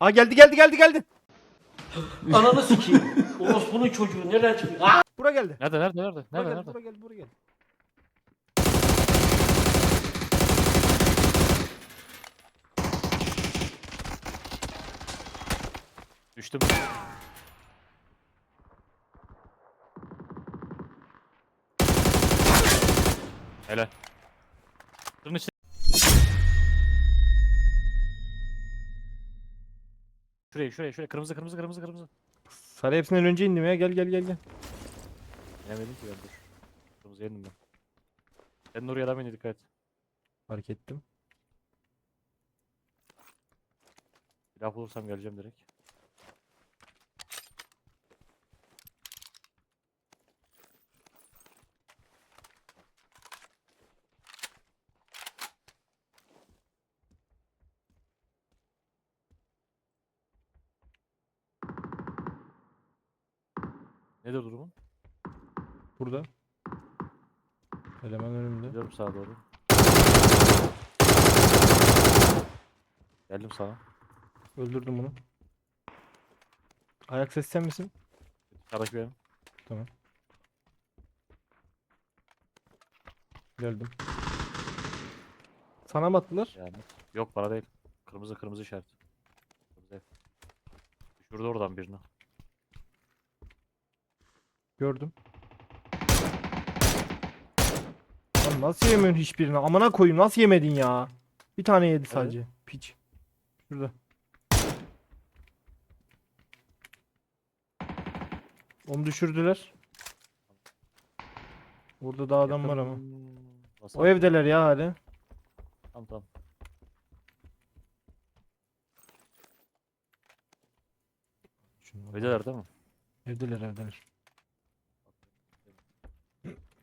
Aa geldi geldi geldi geldi. Ananı sikeyim. Orospu'nun çocuğu nereden çıkıyor? Aa! Bura geldi. Nerede nerede nerede? Bura Nerede geldi, nerede? bura geldi, bura geldi. Düştüm. Helal. Şunun içine. Şuraya şuraya şuraya kırmızı kırmızı kırmızı kırmızı. Sarı hepsinden önce indim ya. Gel gel gel gel. Yemedim ki ben dur. Kırmızı yedim ben. Sen oraya adam indi dikkat et. Fark ettim. Silah bulursam geleceğim direkt. Nedir durumun? Burada. Eleman önümde. Gidiyorum sağa doğru. Geldim sana. Öldürdüm bunu. Ayak sesi sen misin? Dışarıdaki benim. Geldim. Sana mı attılar? Yani. Yok bana değil. Kırmızı kırmızı işaret. Kırmızı ev. Düşürdü oradan birini. Gördüm. Lan nasıl yemiyorsun hiçbirini? Amına koyayım nasıl yemedin ya? Bir tane yedi sadece. Piç. Şurada. Onu düşürdüler. Burada da adam var ama. O evdeler ya hali. Tamam tamam. Evdeler değil mi? Evdeler evdeler.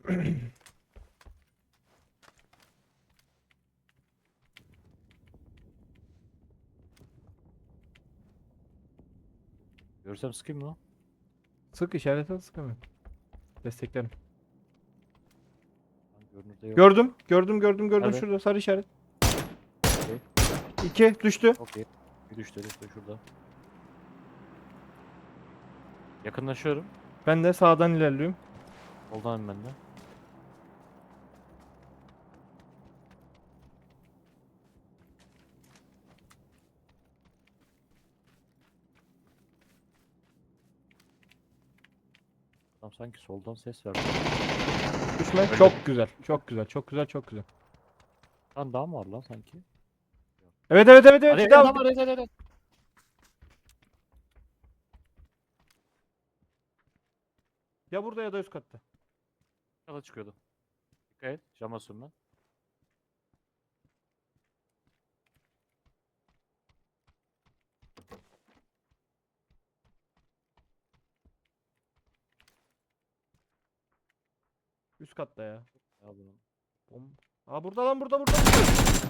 Görsem sıkayım mı? Sık işaret al sık hemen. Desteklerim. Lan Görünürde yok. Gördüm. Gördüm gördüm gördüm Nerede? şurada sarı işaret. Okey. İki düştü. Okey. Bir düştü düştü şurada. Yakınlaşıyorum. Ben de sağdan ilerliyorum. Soldan ben de. Tam sanki soldan ses verdi. Düşme. Öyle. Çok güzel. Çok güzel. Çok güzel. Çok güzel. Lan daha mı var lan sanki? Evet evet evet evet. Adam var hadi hadi. Ya burada ya da üst katta. Yola çıkıyordu. Dikkat et. Cama sürme. Üst katta ya. Ya bunun. Bom. Aa burada lan burada burada.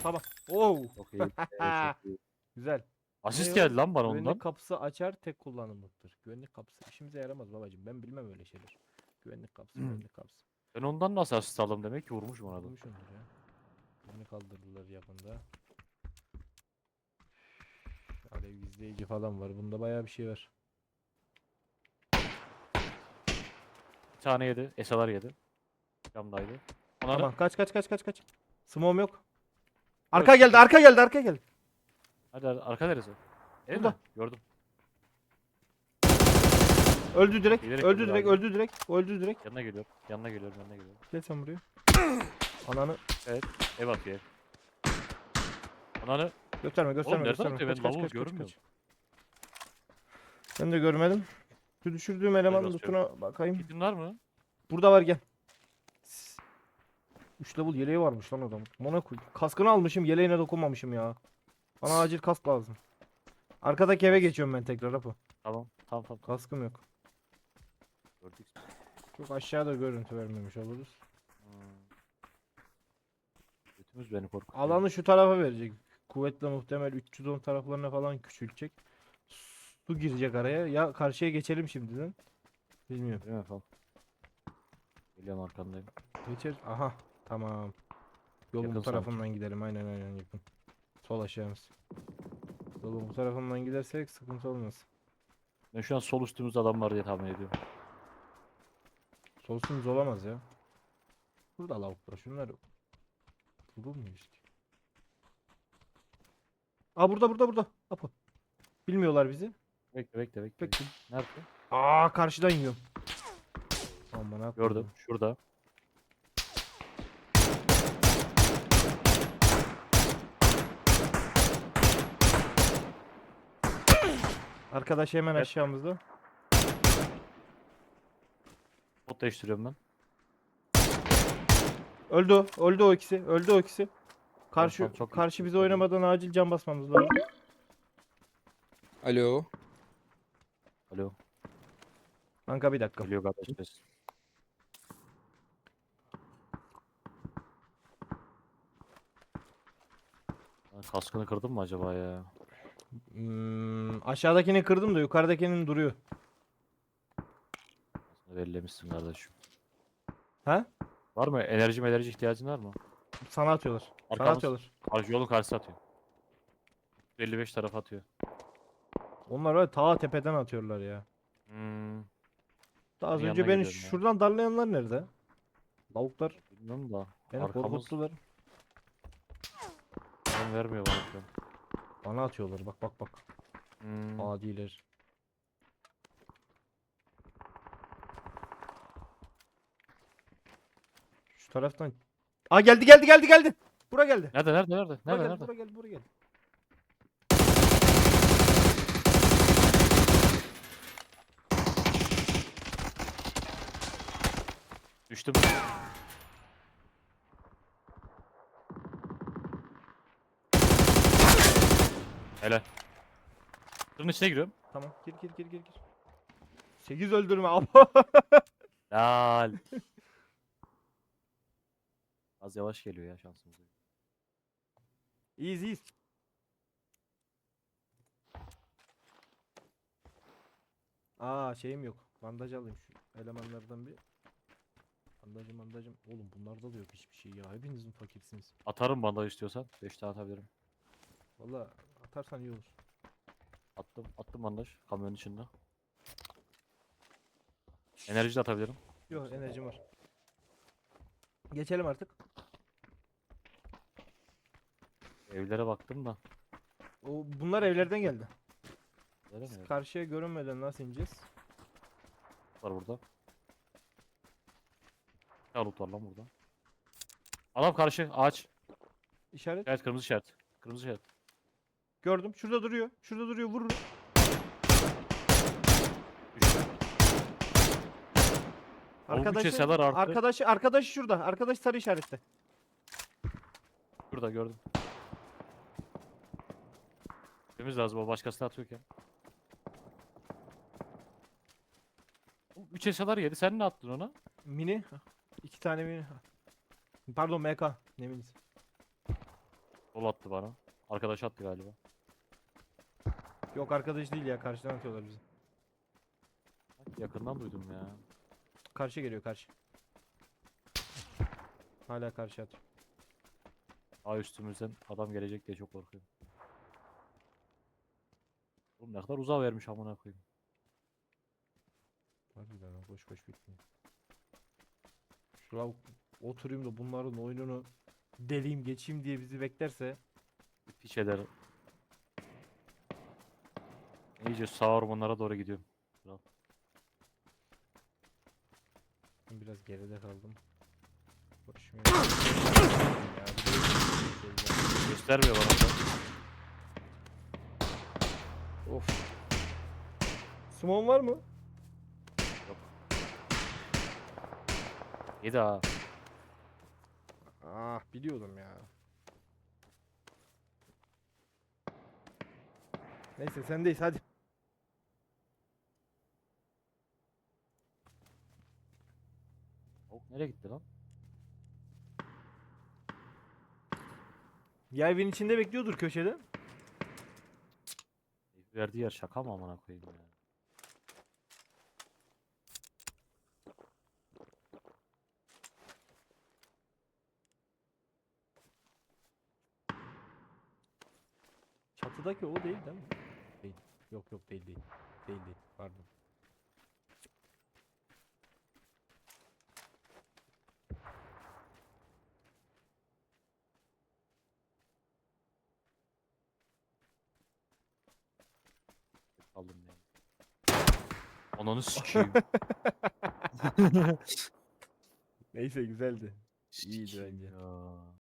Tamam. Oo. Çok iyi. evet, çok iyi. Güzel. Asist geldi lan bana Güvenlik ondan. kapısı açar tek kullanımlıktır. Güvenlik kapısı işimize yaramaz babacığım. Ben bilmem öyle şeyler. Güvenlik kapısı, Hmm. güvenlik kapısı. Ben ondan nasıl asist aldım demek ki vurmuş bana da. Bulmuşumdur ya. Beni kaldırdılar yakında. Alev izleyici falan var. Bunda bayağı bir şey var. Bir tane yedi. Esalar yedi. Camdaydı. Ona Tamam kaç kaç kaç kaç kaç. Smoke'um yok. Arka geldi, arka geldi, arka geldi. Hadi hadi arka neresi? Burada. mi? Gördüm. Öldü direkt, Bilerek öldü direkt, abi. öldü direkt, öldü direkt. Yanına geliyorum. Yanına geliyorum. Yanına geliyorum. Gel sen buraya. Ananı Ev atıyor ev. Ananı. gösterme, gösterme, nereden gösterme. atıyor? Ben lavuğu görmüyorum. Ben de görmedim. Şu düşürdüğüm elemanın basıyorum. lootuna bakayım. Kitin var mı? Burada var gel. 3 level yeleği varmış lan adam. Koy. Kaskını almışım, yeleğine dokunmamışım ya. Bana acil kask lazım. Arkadaki eve geçiyorum ben tekrar Apo. Tamam. Tamam tamam. Kaskım yok. Gördük. Çok aşağıda görüntü vermemiş oluruz. Hmm. Götümüz beni korkutuyor. Alanı şu tarafa verecek. Kuvvetle muhtemel 310 taraflarına falan küçülecek. Su girecek araya. Ya karşıya geçelim şimdiden. Bilmiyorum. Değil mi falan? Geliyorum arkandayım. Geçer. Aha. Tamam. Yolun Yakın bu tarafından gidelim. Aynen aynen yakın. Sol aşağımız. Dolu bu tarafından gidersek sıkıntı olmaz. Ben şu an sol üstümüzde adam var diye tahmin ediyorum. Solsumuz olamaz ya. Burada lavuklar. Şunlar bulur muyuz ki? Aa burada burada burada. Apo. Bilmiyorlar bizi. Bekle bekle bekle. Bekle. Nerede? Aa karşıdan yiyorum. Aman ha Gördüm. Şurada. Arkadaş hemen Evet. aşağımızda. Bot değiştiriyorum ben. Öldü. Öldü o ikisi. Öldü o ikisi. Karşı tamam, çok karşı bize oynamadan acil can basmamız lazım. Alo. Alo. Kanka bir dakika. Geliyor kardeşimiz. Lan Kaskını kırdın mı acaba ya? Hmm, aşağıdakini kırdım da yukarıdakinin duruyor. Bellemişsin kardeşim. Ha? Var mı? Enerji enerji ihtiyacın var mı? Sana atıyorlar. Sana Arkamız. atıyorlar. Karşı yolun karşısı atıyor. 55 tarafa atıyor. Onlar ya, ta tepeden atıyorlar ya. Hmm, Daha az önce beni gidiyorum ya. şuradan darlayanlar nerede? Lavuklar bilmiyorum da. beni Arkamız korkuttular. Ben vermiyor bana şu an. Bana atıyorlar bak bak bak. Hmm, Adiler. Şu taraftan. Aa geldi geldi geldi geldi. Bura geldi. Nerede nerede nerede? Nerede nerede? bura geldi, bura geldi. Düştüm. Helal. Tırın içine giriyorum. Tamam gir gir gir gir gir. 8 öldürme abi. Lal. Az yavaş geliyor ya şansımıza. İyiyiz iyiyiz. Aa şeyim yok. Bandaj alayım şu elemanlardan bir. Bandajım bandajım. Oğlum bunlarda da yok hiçbir şey ya. Hepinizin fakirsiniz. Atarım bandaj istiyorsan. 5 tane atabilirim. Valla atarsan iyi olur. Attım. Attım bandaj. Kamyonun içinde. Enerji de atabilirim. Yok enerjim var. Geçelim artık. Evlere baktım da. O bunlar evlerden geldi. Öyle Biz karşıya görünmeden nasıl ineceğiz? Var burada. Ne loot var lan burada? Adam karşı ağaç. İşaret. Evet kırmızı işaret. Kırmızı işaret. Gördüm. Şurada duruyor. Şurada duruyor. Vururum. Düştü. Oğlum bu Arkadaşı, keseler arkadaşı, arkadaşı şurada. Arkadaş sarı işarette. Şurada gördüm. Temiz lazım o başkasına atıyorken. 3 esalar yedi. Sen ne attın ona? Mini. iki tane mini. Pardon MK. Ne minisi? Sol attı bana. Arkadaş attı galiba. Yok arkadaş değil ya. Karşıdan atıyorlar bizi. Yakından duydum ya. Karşı geliyor karşı. Hala karşı atıyor. Aa üstümüzden adam gelecek diye çok korkuyorum. Oğlum ne kadar uzağa vermiş amına koyayım. Harbiden ha, boş boş bitmiyor. Şuraya oturayım da bunların oyununu deleyim geçeyim diye bizi beklerse Piç eder. İyice sağ ormanlara doğru gidiyorum. ben biraz geride kaldım. Ya, Göstermiyor bana da. Of. Smon var mı? Yedi ha. Ah biliyordum ya. Neyse sendeyiz hadi. Tavuk nereye gitti lan? Ya evin içinde bekliyordur köşede. Verdiği yer şaka mı amına koyayım ya. Çatıda Soldaki o değil değil mi? Yok yok değil değil. Değil değil. Pardon. Aldım yani. Ananı sikeyim. Neyse güzeldi. İyiydi bence. Ya.